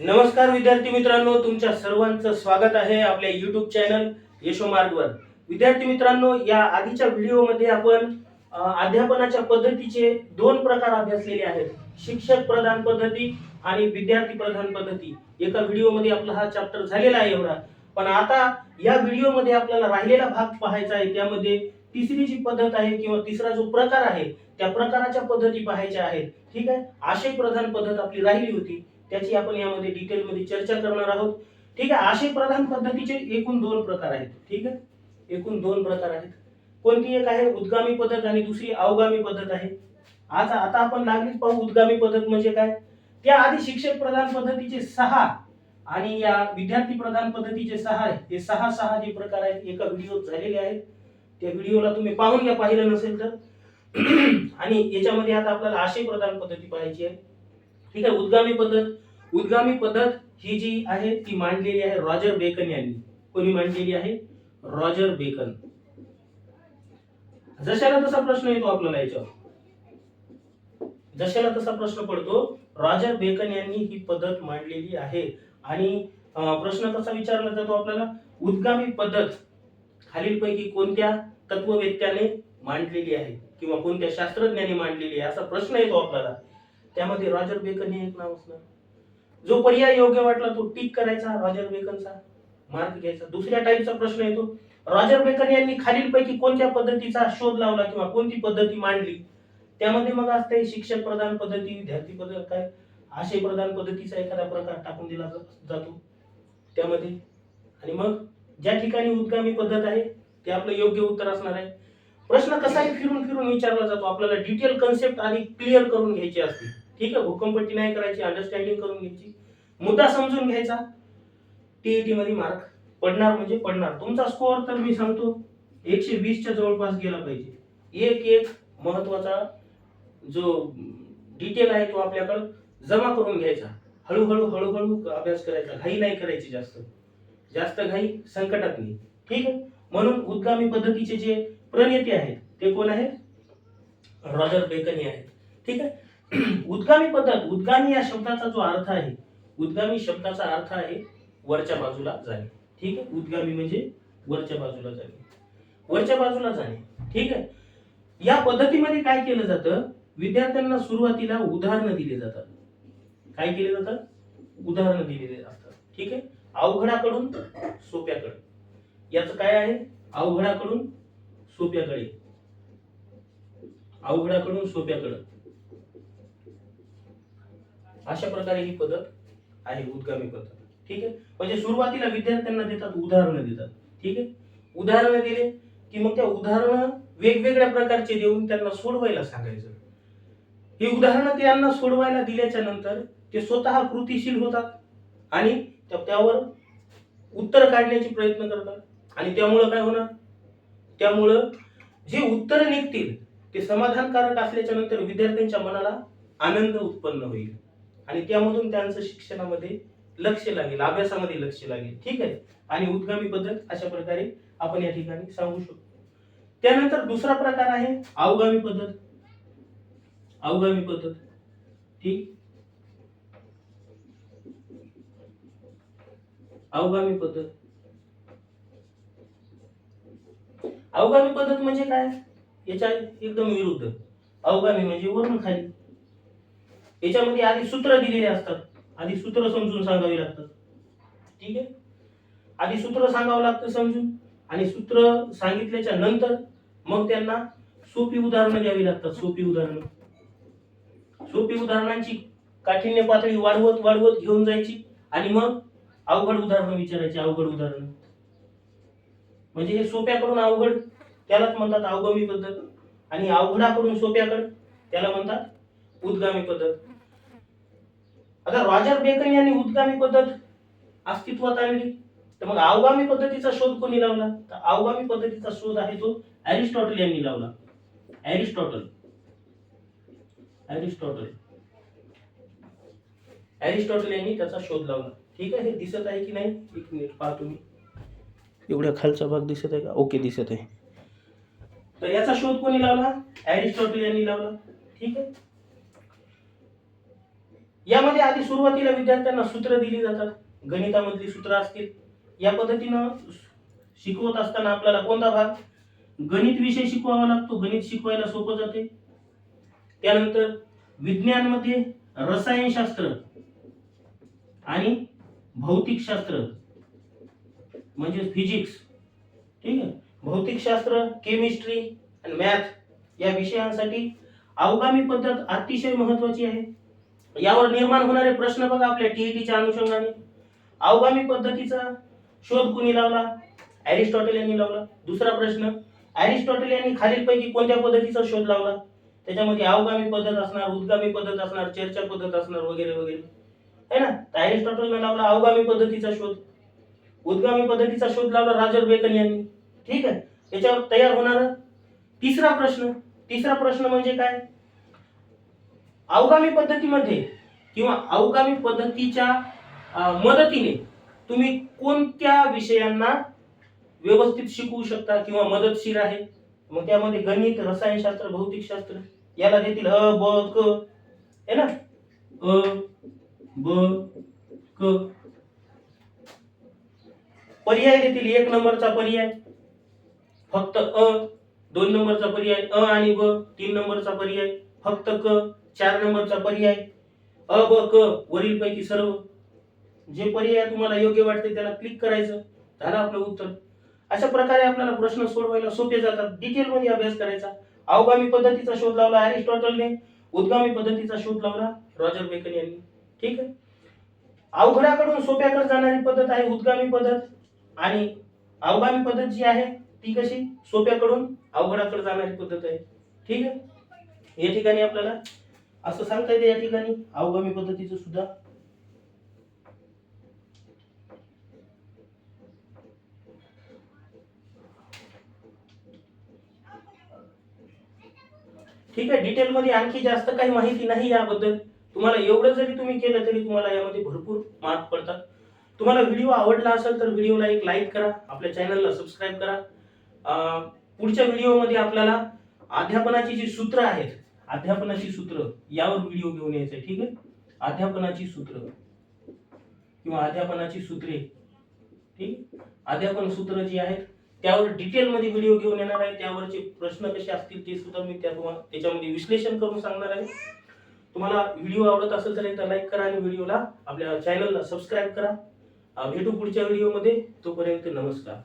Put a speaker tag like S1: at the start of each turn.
S1: नमस्कार विद्यार्थी मित्रांनो तुमच्या सर्वांचं स्वागत आहे आपल्या युट्यूब चॅनल यशोमार्गवर विद्यार्थी मित्रांनो या आधीच्या व्हिडिओमध्ये आपण अध्यापनाच्या पद्धतीचे दोन प्रकार अभ्यासलेले आहेत. शिक्षक प्रधान पद्धती आणि विद्यार्थी प्रधान पद्धती. एका व्हिडिओमध्ये आपला हा चॅप्टर झालेला आहे एवढा. पण आता या व्हिडिओमध्ये आपल्याला राहिलेला भाग पाहायचा आहे. त्यामध्ये तिसरी जी पद्धत आहे किंवा तिसरा जो प्रकार आहे त्या प्रकाराच्या पद्धती पाहायच्या आहेत. ठीक आहे? आशय प्रधान पद्धत आपली राहिली होती. त्याची आपण यामध्ये डिटेलमध्ये चर्चा करणार आहोत. ठीक आहे? आशय प्रधान पद्धतीचे एकूण दोन प्रकार आहेत. ठीक आहे? एकूण दोन प्रकार आहेत. कोणती एक आहे? उद्गामी पद्धत आणि दुसरी अवगामी पद्धत आहे. आज आता आपण लागलीच पाहू उद्गामी पद्धत म्हणजे काय? त्या आधी शिक्षक प्रधान पद्धतीचे सहा आणि या विद्यार्थी प्रधान पद्धतीचे सहा आहे. हे सहा सहा जे प्रकार आहेत एका व्हिडिओत झालेले आहेत. त्या व्हिडिओला तुम्ही पाहून घ्या पाहिलं नसेल तर. आणि याच्यामध्ये आता आपल्याला आशय प्रधान पद्धती पाहायची आहे. ठीक आहे उद्गामी पद्धत. उद्गामी पद्धत ही जी आहे ती मांडलेली आहे रॉजर बेकन यांनी. कोणी मांडलेली आहे? Roger beacon. जशाला तसा प्रश्न येतो आपल्याला याच्यावर. जशाला तसा प्रश्न पडतो रॉजर बेकन यांनी ही पद्धत मांडलेली आहे. आणि प्रश्न कसा विचारला जातो आपल्याला उद्गामी पद्धत खालीलपैकी कोणत्या तत्ववेत्याने मांडलेली आहे? किंवा कोणत्या शास्त्रज्ञाने मांडलेली आहे? असा प्रश्न येतो आपल्याला. त्यामध्ये रॉजर बेकन हे एक नाव असणार जो पर्याय योग्य वाटला तो टिक करायचा रॉजर बेकनचा मार्क घ्यायचा. दुसऱ्या टाईपचा प्रश्न येतो. रॉजर बेकन यांनी खालीलपैकी कोणत्या पद्धतीचा शोध लावला किंवा कोणती पद्धती मांडली? त्यामध्ये मग असते शिक्षक प्रधान पद्धती विद्यार्थी पद्धत काय? आशय प्रधान पद्धतीचा एखादा प्रकार टाकून दिला जा- जातो. त्यामध्ये. आणि मग ज्या ठिकाणी उद्गामी पद्धत आहे ते आपलं योग्य उत्तर असणार आहे. प्रश्न कसाही फिरून फिरून विचारला जातो. आपल्याला डिटेल कन्सेप्ट आधी क्लिअर करून घ्यायची असते ठीक आहे भूकंपट्टी नाही करायची अंडरस्टँडिंग करून घ्यायची. मुद्दा समजून घ्यायचा. टीईटी मध्ये मार्क पडणार म्हणजे पडणार. तुमचा स्कोअर तर मी सांगतो एकशे वीसच्या जवळपास गेला पाहिजे. एक एक महत्त्वाचा जो डिटेल आहे तो आपल्याकडं जमा करून घ्यायचा. हळूहळू हळूहळू अभ्यास करायचा. घाई नाही करायची जास्त. जास्त घाई संकटात नाही. ठीक आहे? म्हणून उद्गामी पद्धतीचे जे प्रणेते आहेत ते कोण आहेत? रॉजर बेकनी आहेत. ठीक आहे? उद्गामी पद्धत उद्गामी या शब्दाचा जो अर्थ आहे उद्गामी शब्दाचा अर्थ आहे वरच्या बाजूला जाणे. ठीक आहे? उद्गामी म्हणजे वरच्या बाजूला जाणे. वरच्या बाजूला जाणे. ठीक आहे? या पद्धतीमध्ये काय केलं जातं? विद्यार्थ्यांना सुरुवातीला उदाहरणं दिली जातात. काय केले जातात? उदाहरणं दिलेली असतात. ठीक आहे? अवघडाकडून सोप्याकडे. याचं काय आहे? अवघडाकडून सोप्याकडे. अवघडाकडून सोप्याकडे. अशा प्रकारे ही पद्धत आहे उद्गामी पद्धत. ठीक आहे? म्हणजे सुरुवातीला विद्यार्थ्यांना देतात उदाहरणं देतात. ठीक आहे? उदाहरणं दिले की मग त्या उदाहरणं वेगवेगळ्या प्रकारचे देऊन त्यांना सोडवायला सांगायचं. ही उदाहरणं त्यांना सोडवायला दिल्याच्या नंतर ते स्वतः कृतिशील होतात आणि त्या- त्यावर उत्तर काढण्याचे प्रयत्न करतात. आणि त्यामुळं काय होणार? त्यामुळं जे उत्तर निघतील ते समाधानकारक असल्याच्या नंतर विद्यार्थ्यांच्या मनाला आनंद उत्पन्न होईल. आणि त्यामधून त्यांचं शिक्षणामध्ये लक्ष लागेल अभ्यासामध्ये लक्ष लागेल. ठीक आहे? आणि उद्गामी पद्धत अशा प्रकारे आपण या ठिकाणी सांगू शकतो. त्यानंतर दुसरा प्रकार आहे अवगामी पद्धत. अवगामी पद्धत. ठीक? अवगामी पद्धत. अवगामी पद्धत म्हणजे काय? याच्या एकदम विरुद्ध. अवगामी म्हणजे वरून खाली. याच्यामध्ये आधी सूत्र दिलेले असतात. आधी सूत्र समजून सांगावी लागतात. ठीक आहे? आधी सूत्र सांगावं लागतं समजून. आणि सूत्र सांगितल्याच्या नंतर मग त्यांना सोपी उदाहरणं द्यावी लागतात. सोपी उदाहरणं. सोपी उदाहरणांची काठिण्य पातळी वाढवत वाढवत घेऊन जायची. आणि मग अवघड उदाहरणं विचारायची अवघड उदाहरणं. म्हणजे हे सोप्याकडून अवघड त्यालाच म्हणतात अवगमी पद्धत आणि अवघडाकडून सोप्याकडे त्याला म्हणतात उद्गामी पद्धत. आता रॉजर बेकन यांनी उद्गामी पद्धत अस्तित्वात आणली. तर मग अवगामी पद्धतीचा शोध कोणी लावला? तर अवगामी पद्धतीचा शोध आहे तो अरिस्टॉटल यांनी लावला. अरिस्टॉटल. अरिस्टॉटल. अरिस्टॉटल यांनी त्याचा शोध लावला. ठीक आहे? हे दिसत आहे की नाही? एक मिनिट पाहतो मी एवढ्या खालचा भाग दिसत आहे का? ओके दिसत आहे. तर याचा शोध कोणी लावला? अरिस्टॉटल यांनी लावला. ठीक आहे? यामध्ये आधी सुरुवातीला विद्यार्थ्यांना सूत्र दिली जातात. गणितामधली सूत्र असतील. या पद्धतीनं शिकवत असताना आपल्याला कोणता भाग? गणित विषय शिकवावा लागतो. गणित शिकवायला सोपं जाते. त्यानंतर विज्ञानमध्ये रसायनशास्त्र आणि भौतिकशास्त्र म्हणजे फिजिक्स ठीक आहे? भौतिकशास्त्र केमिस्ट्री आणि मॅथ या विषयांसाठी अवगामी पद्धत अतिशय महत्वाची आहे. यावर निर्माण होणारे प्रश्न बघा आपल्या टीईटीच्या अनुषंगाने. अवगामी पद्धतीचा शोध कुणी लावला? ॲरिस्टॉटल यांनी लावला. दुसरा प्रश्न ॲरिस्टॉटल यांनी खालीलपैकी कोणत्या पद्धतीचा शोध लावला? त्याच्यामध्ये अवगामी पद्धत असणार उद्गामी पद्धत असणार चर्चा पद्धत असणार वगैरे वगैरे. है ना? तर ॲरिस्टॉटलने लावला अवगामी पद्धतीचा शोध. उद्गामी पद्धतीचा शोध लावला राजर बेकन यांनी. ठीक आहे? याच्यावर तयार होणार तिसरा प्रश्न तिसरा प्रश्न म्हणजे काय? अवगामी पद्धतीमध्ये किंवा अवगामी पद्धतीच्या मदतीने तुम्ही कोणत्या विषयांना व्यवस्थित शिकवू शकता किंवा मदतशीर आहे? मग त्यामध्ये गणित रसायनशास्त्र भौतिकशास्त्र याला देतील अ ब क है ना? अ ब क. पर्याय देतील एक नंबरचा पर्याय. फक्त अ दोन नंबरचा पर्याय अ आणि ब तीन नंबरचा पर्याय. फक्त क चार नंबरचा पर्याय. अ ब क वरील पैकी सर्व. जे पर्याय तुम्हाला योग्य वाटते त्याला क्लिक करायचं. झालं आपलं उत्तर. अशा प्रकारे आपल्याला प्रश्न सोडवायला सोपे जातात. डिटेलमध्ये अभ्यास करायचा. अवगामी पद्धतीचा शोध लावला अरिस्टॉटलने. उद्गामी पद्धतीचा शोध लावला रॉजर बेकन यांनी. ठीक आहे? अवघडाकडून सोप्याकडे जाणारी पद्धत आहे उद्गामी पद्धत. आणि अवगामी पद्धत जी आहे ती कशी? सोप्याकडून अवघडाकडे जाणारी पद्धत आहे. ठीक आहे? या ठिकाणी आपल्याला असं सांगता येते या ठिकाणी अवगामी पद्धतीचं सुद्धा. ठीक आहे डिटेलमध्ये आणखी जास्त काही माहिती नाही याबद्दल. तुम्हाला एवढं जरी तुम्ही केलं तरी तुम्हाला यामध्ये भरपूर मार्क पडतात. तुम्हाला व्हिडिओ आवडला असेल तर व्हिडिओला एक लाईक करा आपल्या चॅनलला सबस्क्राईब करा. पुढच्या व्हिडिओमध्ये आपल्याला अध्यापनाची जी सूत्र आहेत अध्यापनाची सूत्र यावर व्हिडिओ घेऊन यायचं ठीक आहे? अध्यापनाची सूत्र. किंवा अध्यापनाची सूत्रे. ठीक अध्यापन सूत्र जी आहेत त्यावर डिटेलमध्ये व्हिडिओ घेऊन येणार आहे. त्यावरचे प्रश्न कसे असतील ते सुद्धा मी त्या तुम्हाला त्याच्यामध्ये विश्लेषण करून सांगणार आहे. तुम्हाला व्हिडिओ आवडत असेल तर एकदा लाईक करा आणि व्हिडिओला आपल्या चॅनलला सबस्क्राईब करा. भेटू पुढच्या व्हिडिओमध्ये तोपर्यंत नमस्कार.